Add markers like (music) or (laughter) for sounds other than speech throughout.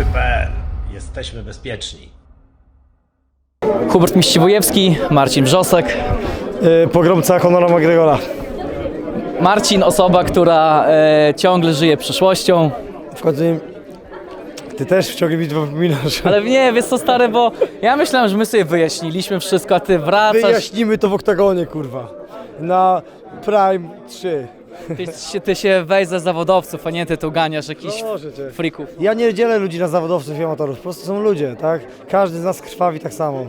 Sporty.pl. Jesteśmy bezpieczni. Hubert Miściwojewski, Marcin Wrzosek. Yy, pogromca Conora McGregora. Marcin, osoba, która e, ciągle żyje przyszłością. W końcu ty też w ciągu widz wypominasz. Ale nie, wiesz co stary, bo ja myślałem, że my sobie wyjaśniliśmy wszystko, a ty wracasz. Wyjaśnimy to w oktagonie, kurwa. Na Prime 3. Ty, się- ty się weź za zawodowców, a nie ty tu ganiasz jakichś Proszę cię. frików. Ja nie dzielę ludzi na zawodowców i amatorów, po prostu są ludzie, tak? Każdy z nas krwawi tak samo.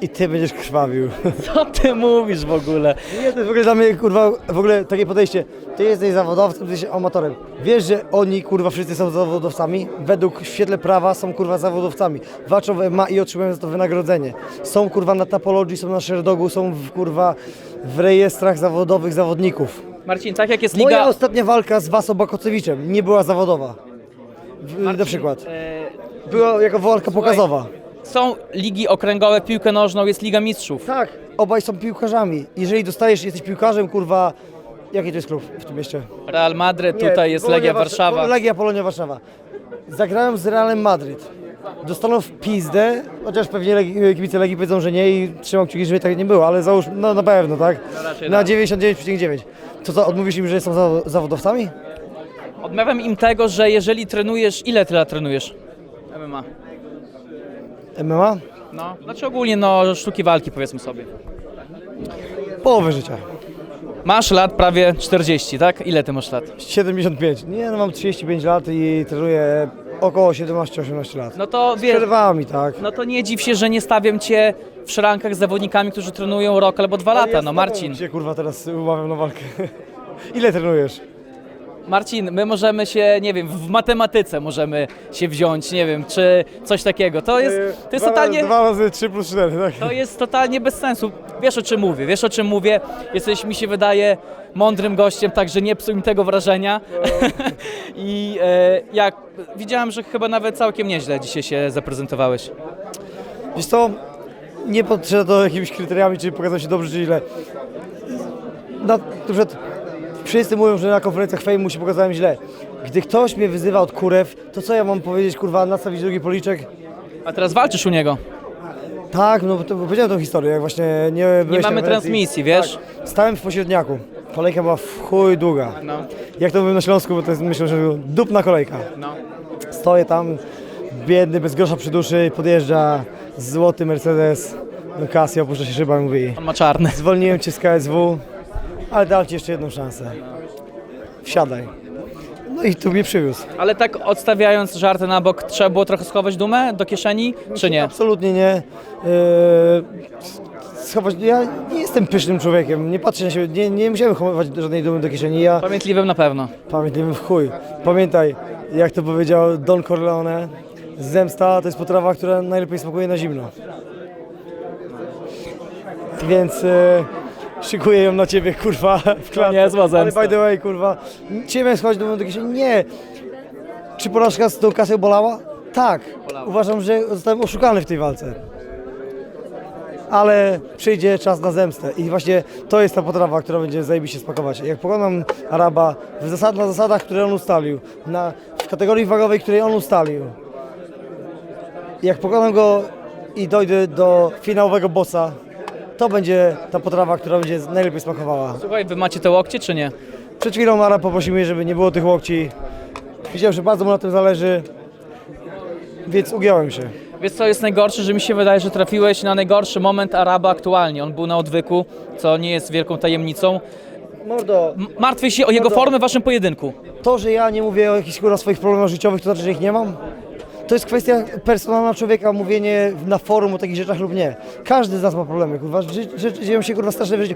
I ty będziesz krwawił. (laughs) Co ty mówisz w ogóle? Nie, to jest w ogóle dla mnie, kurwa, w ogóle takie podejście. Ty jesteś zawodowcem, ty jesteś amatorem. Wiesz, że oni, kurwa, wszyscy są zawodowcami? Według w świetle prawa są, kurwa, zawodowcami. Walczą w MMA i otrzymują za to wynagrodzenie. Są, kurwa, na Tapologii, są na Sherdogu, są, w, kurwa, w rejestrach zawodowych zawodników. Marcin, tak jak jest Moja liga... ostatnia walka z Waso Bakocewiczem nie była zawodowa. W, na przykład. e, Była jako walka pokazowa. są ligi okręgowe, piłkę nożną, jest Liga Mistrzów. Tak, obaj są piłkarzami. Jeżeli dostajesz, jesteś piłkarzem, kurwa, jaki to jest klub w tym mieście? Real Madryt, Nie, tutaj jest Polonia Legia Warsza- Warszawa. Legia Polonia Warszawa. Zagrałem z Realem Madryt. Dostaną w pizdę, chociaż pewnie Legi, kibice Legii powiedzą, że nie i trzymam kciuki, żeby tak nie było, ale załóż, no na pewno, tak? raczej Na tak. 99,9. To co, odmówisz im, że są zawo- zawodowcami? Odmawiam im tego, że jeżeli trenujesz... Ile ty lat trenujesz? MMA. MMA? No, znaczy ogólnie no sztuki walki powiedzmy sobie. Połowę życia. Masz lat prawie 40, tak? Ile ty masz lat? 75. Nie, no mam 35 lat i trenuję około 17-18 lat. No to wiesz, przerwami, tak. no to nie dziw się, że nie stawiam cię w szrankach z zawodnikami, którzy trenują rok albo dwa lata, no Marcin. Cię kurwa teraz umawiam na walkę. (laughs) Ile trenujesz? Marcin, my możemy się, nie wiem, w matematyce możemy się wziąć, nie wiem, czy coś takiego. To jest, to jest totalnie... Dwa razy 3 plus 4, tak? To jest totalnie bez sensu. Wiesz o czym mówię, wiesz o czym mówię. Jesteś, mi się wydaje, mądrym gościem, także nie psuj mi tego wrażenia. (laughs) I e, jak widziałem, że chyba nawet całkiem nieźle dzisiaj się zaprezentowałeś. Wiesz co, nie patrzę to jakimiś kryteriami, czy pokazał się dobrze, czy źle. Na, na przykład wszyscy mówią, że na konferencjach fejmu się pokazałem źle. Gdy ktoś mnie wyzywa od kurew, to co ja mam powiedzieć, kurwa, nastawić drugi policzek? A teraz walczysz u niego. Tak, no to powiedziałem tą historię, jak właśnie nie byłeś na mamy konferencji. transmisji, wiesz? Tak, stałem w pośredniaku. Kolejka była w chuj długa. No, Jak to mówią na Śląsku, bo to jest, myślę, że dupna kolejka. no. Stoję tam, biedny, bez grosza przy duszy, podjeżdża złoty Mercedes do kasy, opuszcza się szyba i mówi On ma czarny. zwolniłem cię z KSW, ale dam ci jeszcze jedną szansę. Wsiadaj. No i tu mnie przywiózł. Ale tak odstawiając żarty na bok, trzeba było trochę schować dumę do kieszeni, czy nie? Absolutnie nie. Eee, schować, ja nie jestem pysznym człowiekiem, nie patrzę na siebie, nie, nie musiałem chować żadnej dumy do kieszeni. Ja Pamiętliwym na pewno. pamiętam w chuj. Pamiętaj, jak to powiedział Don Corleone, zemsta to jest potrawa, która najlepiej smakuje na zimno. Więc e, szykuję ją na ciebie, kurwa, w klatce. niezła Ale zemsta. by the way, kurwa, czy miałem do do kieszeni? Nie. Czy porażka z tą kasą bolała? Tak. Uważam, że zostałem oszukany w tej walce. Ale przyjdzie czas na zemstę i właśnie to jest ta potrawa, która będzie zajebiście spakować. Jak pokonam Araba w zasad, na zasadach, które on ustalił, na, w kategorii wagowej, której on ustalił, jak pokonam go i dojdę do finałowego bossa, to będzie ta potrawa, która będzie najlepiej smakowała. Słuchaj, wy macie te łokcie, czy nie? Przed chwilą Arab poprosił mnie, żeby nie było tych łokci. Widziałem, że bardzo mu na tym zależy, więc ugiąłem się. Wiesz co jest najgorsze, że mi się wydaje, że trafiłeś na najgorszy moment Araba aktualnie. On był na odwyku, co nie jest wielką tajemnicą. Mordo, M- Martwię się o jego Mordo. formę w waszym pojedynku. to, że ja nie mówię o jakichś kurwa swoich problemach życiowych, to znaczy, że ich nie mam? To jest kwestia personalna człowieka, mówienie na forum o takich rzeczach lub nie. Każdy z nas ma problemy, kurwa. Ży, dzieją się kurwa straszne w życiu.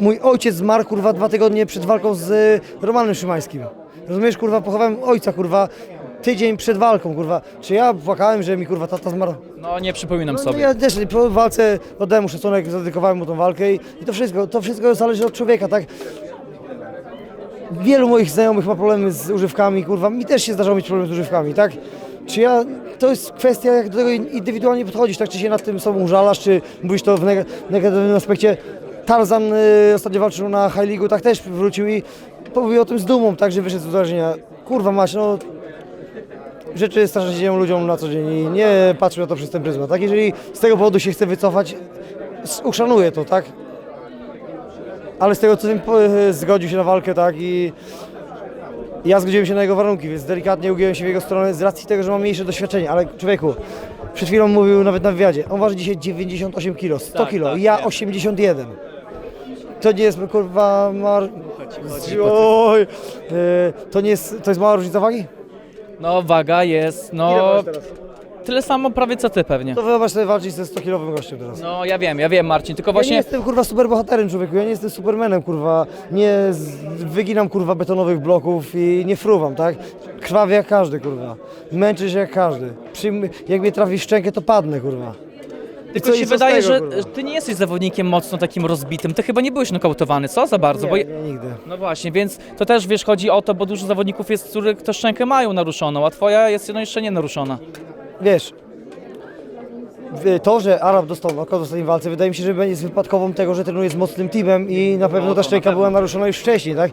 Mój ojciec zmarł kurwa dwa tygodnie przed walką z y, Romanem Szymańskim. Rozumiesz, kurwa, pochowałem ojca, kurwa, tydzień przed walką, kurwa. Czy ja płakałem, że mi kurwa tata zmarł? No nie przypominam No, sobie. ja też po walce oddałem mu szacunek, zadedykowałem mu tą walkę i, i to wszystko, to wszystko zależy od człowieka, tak? Wielu moich znajomych ma problemy z używkami, kurwa, mi też się zdarzało mieć problem z używkami, tak? Czy ja, to jest kwestia, jak do tego indywidualnie podchodzisz, tak? Czy się nad tym sobą użalasz, czy mówisz to w neg- negatywnym aspekcie. Tarzan y, ostatnio walczył na High League, tak też wrócił i mówił o tym z dumą, tak, że wyszedł z uderzenia. Kurwa mać, no rzeczy strasznie się dzieją ludziom na co dzień i nie patrzmy na to przez ten pryzmat, tak? Jeżeli z tego powodu się chce wycofać, uszanuję to, tak? Ale z tego co wiem, zgodził się na walkę, tak? I ja zgodziłem się na jego warunki, więc delikatnie ugiąłem się w jego stronę z racji tego, że mam mniejsze doświadczenie, ale człowieku, przed chwilą mówił nawet na wywiadzie, on waży dzisiaj 98 kg, 100 Tak, kg, tak, ja wiem. 81. To nie jest kurwa mar... Oj, e, to nie jest, to jest mała różnica wagi? No waga jest, Ile no teraz? Tyle samo prawie co ty pewnie. To wyobraź sobie walczyć ze 100 kilowym gościem teraz. No ja wiem, ja wiem Marcin, tylko Ja nie właśnie jestem kurwa superbohaterem człowieku, ja nie jestem supermanem kurwa, nie z, wyginam kurwa betonowych bloków i nie fruwam, tak? Krwawię jak każdy kurwa, męczę się jak każdy, Przyjm- jak mnie trafi w szczękę to padnę kurwa. Tylko co- się i co z wydaje, tego, że kurwa? ty nie jesteś zawodnikiem mocno takim rozbitym. Ty chyba nie byłeś nokautowany, co za bardzo? bo... Nie, nie, nigdy. No właśnie, więc to też wiesz, chodzi o to, bo dużo zawodników jest, których tę szczękę mają naruszoną, a twoja jest no jeszcze nie naruszona. Wiesz, to, że Arab dostał knockout w ostatniej walce, wydaje mi się, że będzie wypadkową tego, że trenuje z mocnym teamem i na pewno ta szczęka była naruszona już wcześniej, tak?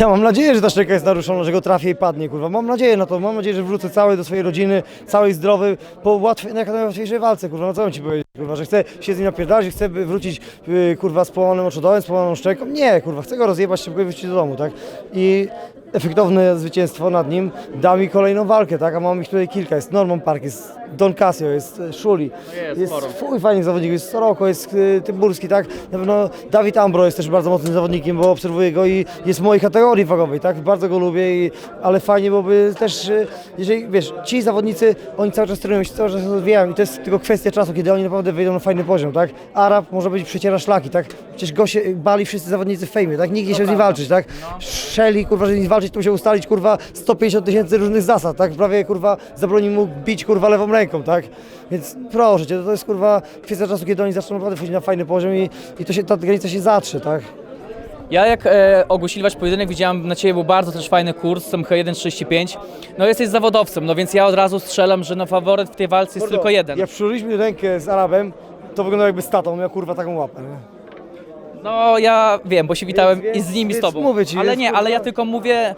Ja mam nadzieję, że ta szczęka jest naruszona, że go trafię i padnie, kurwa. Mam nadzieję na to, mam nadzieję, że wrócę cały do swojej rodziny, cały zdrowy, po łatwej, jak najłatwiejszej walce, kurwa. No co mam ci powiedzieć, kurwa, że chcę się z nim napierdalać, że chcę wrócić, yy, kurwa, z połamanym oczodołem, z połamaną szczęką. Nie, kurwa, chcę go rozjebać szybko i wrócić do domu, tak? I efektowne zwycięstwo nad nim da mi kolejną walkę, tak? A mam ich tutaj kilka. Jest Norman Park, jest Don Casio, jest e, Szuli, jest jest sporo. fuj fajnych zawodników, jest Soroko, jest y, Tyburski, tak? Na pewno Dawid Ambro jest też bardzo mocnym zawodnikiem, bo obserwuję go i jest w mojej kategorii wagowej, tak? Bardzo go lubię, i, ale fajnie byłoby też, y, jeżeli, wiesz, ci zawodnicy, oni cały czas trenują się, cały czas się rozwijają i to jest tylko kwestia czasu, kiedy oni naprawdę wejdą na fajny poziom, tak? Arab może być przeciera szlaki, tak? Przecież go się bali wszyscy zawodnicy w fejmie, tak? Nikt nie chciał z nim walczyć, tak? Shelly, kurwa, żeby z nim walczyć, to musiał ustalić, kurwa, 150 tysięcy różnych zasad, tak? Prawie, kurwa, zabroni mu bić, kurwa, lewą ręką, tak? Więc proszę cię, to jest, kurwa, kwestia czasu, kiedy oni zaczną naprawdę wchodzić na fajny poziom i, i to się, ta granica się zatrze, tak? Ja jak e, ogłosili wasz pojedynek, widziałem na ciebie był bardzo też fajny kurs, MH 1.35. No jesteś zawodowcem, no więc ja od razu strzelam, że no faworyt w tej walce jest tylko jeden. Jak przyłożyliśmy rękę z Arabem, to wyglądało jakby z tatą, miał, kurwa, taką łapę, nie? No ja wiem, bo się witałem i z nimi z więc tobą. mówię ci, ale nie, ale ja tylko mówię...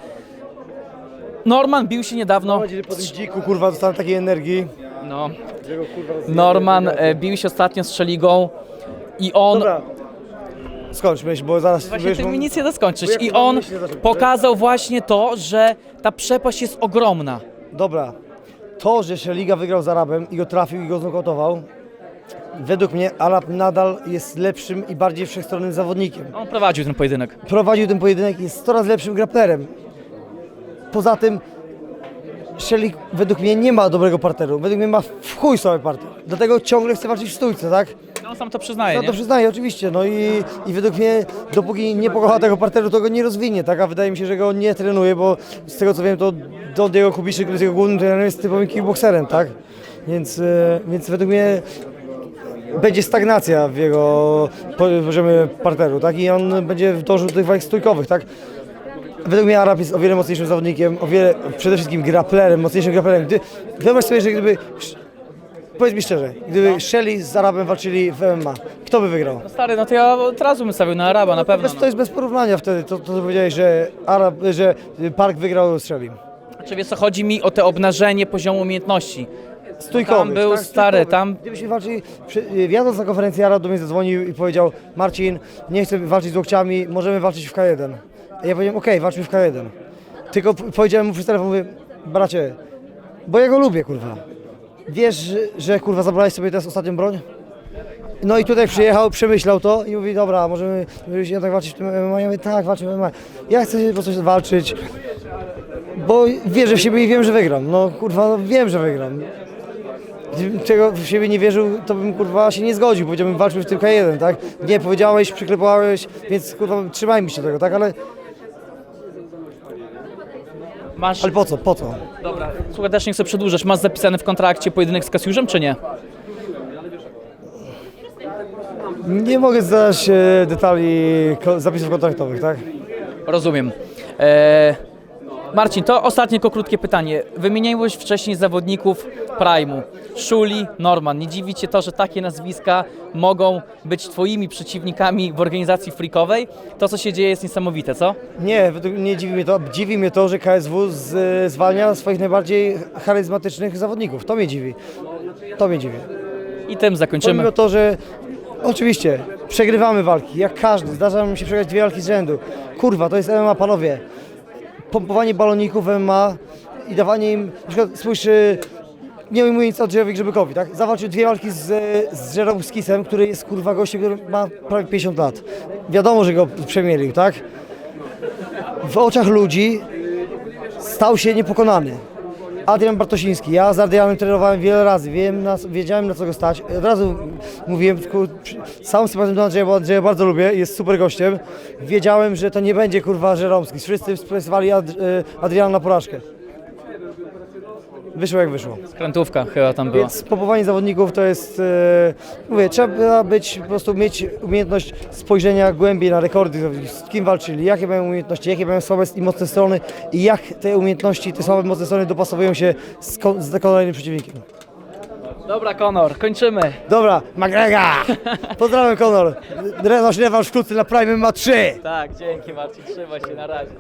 Norman bił się niedawno. Mam nadzieję, że po tym dziku, kurwa, dostanę takiej energii. No. Norman e, bił się ostatnio z Szeligą i on... Dobra, skończ myśl, bo zaraz... Właśnie wiesz, ty mam- mi nic nie da skończyć. Bo I on pokazał właśnie to, że ta przepaść jest ogromna. Dobra, to, że się Liga wygrał z Arabem i go trafił i go znokautował, według mnie Arab nadal jest lepszym i bardziej wszechstronnym zawodnikiem. On prowadził ten pojedynek. Prowadził ten pojedynek i jest coraz lepszym grapplerem. Poza tym Shelly według mnie nie ma dobrego parteru, według mnie ma w chuj sobie parter. Dlatego ciągle chce walczyć w stójce, tak? No, on sam to przyznaje, nie? to przyznaję, oczywiście, no i, i według mnie, dopóki nie pokocha tego parteru, to go nie rozwinie, tak? A wydaje mi się, że go nie trenuje, bo z tego co wiem, to Don Diego Kubiszyk, który jest jego głównym trenerem, jest typowym kickboxerem, tak? Więc, e, więc według mnie będzie stagnacja w jego po- poziomie parteru, tak? I on będzie dążył do tych walk stójkowych, tak? Według mnie Arab jest o wiele mocniejszym zawodnikiem, o wiele, przede wszystkim grapplerem, mocniejszym grapplerem. Gdy, wyobraź sobie, że gdyby, powiedz mi szczerze, gdyby Shelly z Arabem walczyli w MMA, kto by wygrał? No stary, no to ja od razu bym stawił na Araba, na pewno. Bez, No. to jest bez porównania wtedy, to, to co powiedziałeś, że, Arab, że Park wygrał z Shelly. Czy wiesz co, chodzi mi o te obnażenie poziomu umiejętności. Stójkowy. Tam był stary, tam- Gdybyśmy walczyli, przy, wjadąc na konferencję, Arab do mnie zadzwonił i powiedział Marcin, nie chcę walczyć z łokciami, możemy walczyć w K1. A ja powiedziałem, okej, walczmy w K1. Tylko powiedziałem mu przez telefon, mówię, bracie, bo ja go lubię, kurwa. Wiesz, że, kurwa zabrałeś sobie teraz ostatnią broń? No i tutaj przyjechał, przemyślał to i mówi, dobra, możemy, się jednak walczyć w tym MMA. Ja mówię, tak, walczymy w MMA. Ja chcę po prostu walczyć, bo wierzę w siebie i wiem, że wygram. No kurwa, no, wiem, że wygram. Gdybym w siebie nie wierzył, to bym kurwa się nie zgodził. Powiedziałbym, walczmy w tym K1, tak? Nie, powiedziałeś, przyklepałeś, więc kurwa trzymajmy się tego, tak? Ale, Masz... ale po co, po co? Dobra, słuchaj, też nie chcę przedłużać. Masz zapisany w kontrakcie pojedynek z Kasiuszem, czy nie? Nie mogę zdać e, detali ko- zapisów kontraktowych, tak? Rozumiem. E, Marcin, to ostatnie tylko krótkie pytanie. Wymieniłeś wcześniej zawodników Prime'u. Szuli, Norman. Nie dziwi Cię to, że takie nazwiska mogą być Twoimi przeciwnikami w organizacji freakowej? To, co się dzieje, jest niesamowite, co? Nie, według mnie dziwi mnie to. Dziwi mnie to, że KSW z, zwalnia swoich najbardziej charyzmatycznych zawodników. To mnie dziwi. To mnie dziwi. I tym zakończymy. Pomimo to, że oczywiście przegrywamy walki, jak każdy. Zdarza mi się przegrać dwie walki z rzędu. Kurwa, to jest MMA, panowie. Pompowanie baloników MMA i dawanie im, na przykład spójrz, y, nie ujmuję nic Andrzejowi Grzybykowi, tak? Zawalczył dwie walki z, z Jerome który jest kurwa gościem, który ma prawie 50 lat. Wiadomo, że go przemielił, tak? W oczach ludzi stał się niepokonany. Adrian Bartosiński. Ja z Adrianem trenowałem wiele razy, wiem, na, wiedziałem na co go stać. Od razu mówiłem, sam sympatyzm do Andrzeja, bo Andrzeja bardzo lubię, jest super gościem. Wiedziałem, że to nie będzie kurwa Żeromski. Wszyscy spresowali Ad, e, Adriana na porażkę. Wyszło jak wyszło. Krętówka chyba tam była. Więc pompowanie zawodników to jest, e, mówię, trzeba być, po prostu mieć umiejętność spojrzenia głębiej na rekordy, z kim walczyli, jakie mają umiejętności, jakie mają słabe i mocne strony i jak te umiejętności, te słabe i mocne strony dopasowują się z, ko- z kolejnym przeciwnikiem. Dobra, Konor, kończymy. Dobra, McGregor! (laughs) Pozdrawiam Conor. Nasz rewanż wkrótce na Prime ma 3. Tak, dzięki Marcin, trzymaj się, na razie.